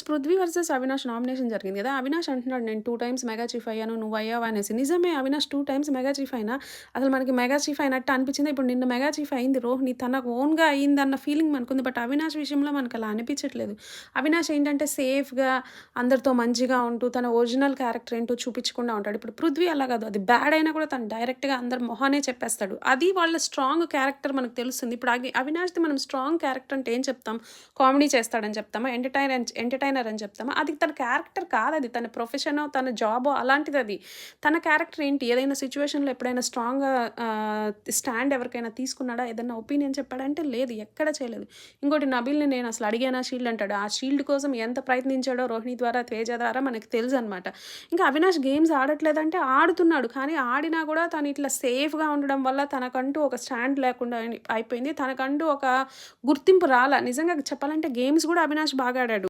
Prithvi versus Avinash nomination జరిగింది కదా. అవినాష్ అంటున్నాడు నేను టూ టైమ్స్ మెగా చీఫ్ అయ్యాను నువ్వు అయ్యావు? అనేసి. నిజమే Avinash two times mega chief అయినా అసలు మనకి మెగా చీఫ్ అయినట్టు అనిపించింది? ఇప్పుడు నిన్న మెగా చీఫ్ అయింది రోహిణి తనకు ఓన్గా అయింది అన్న ఫీలింగ్ మనకుంది. బట్ అవినాష్ విషయంలో మనకు అలా అనిపించట్లేదు. అవినాష్ ఏంటంటే సేఫ్గా అందరితో మంచిగా ఉంటూ తన ఒరిజినల్ క్యారెక్టర్ ఏంటో చూపించకుండా ఉంటాడు. ఇప్పుడు పృథ్వీ అలా కాదు. అది బ్యాడ్ అయినా కూడా తను డైరెక్ట్గా అందరు మొహానే చెప్పేస్తాడు. అది వాళ్ళ స్ట్రాంగ్ క్యారెక్టర్ మనకు తెలుస్తుంది. ఇప్పుడు అవి అవినాష్ది మనం స్ట్రాంగ్ క్యారెక్టర్ అంటే ఏం చెప్తాం? కామెడీ చేస్తాడని చెప్తామా? ఎంటర్ ఎంటర్టైనర్ అని చెప్తామా? అది తన క్యారెక్టర్ కాదు అది తన ప్రొఫెషనో తన జాబో అలాంటిది అది తన క్యారెక్టర్ ఏంటి? ఏదైనా సిచ్యువేషన్లో ఎప్పుడైనా స్ట్రాంగ్గా స్టాండ్ ఎవరికైనా తీసుకున్నాడా? ఏదైనా ఒపీనియన్ చెప్పాడంటే లేదు ఎక్కడ చేయలేదు. ఇంకోటి నబిల్ని నేను అసలు అడిగానా షీల్డ్ అంటాడు. ఆ షీల్డ్ కోసం ఎంత ప్రయత్నించాడో రోహిణి ద్వారా తేజ ద్వారా మనకు తెలుసు అనమాట ఇంకా అవినాష్ గేమ్స్ ఆడట్లేదంటే ఆడుతున్నాడు. కానీ ఆడినా కూడా తను ఇట్లా సేఫ్గా ఉండడం వల్ల తనకంటూ ఒక స్టాండ్ లేకుండా అయిపోయింది. తనకంటూ ఒక గుర్తింపు రాల. నిజంగా చెప్పాలంటే గేమ్స్ కూడా అవినాష్ బాగా ఆడాడు.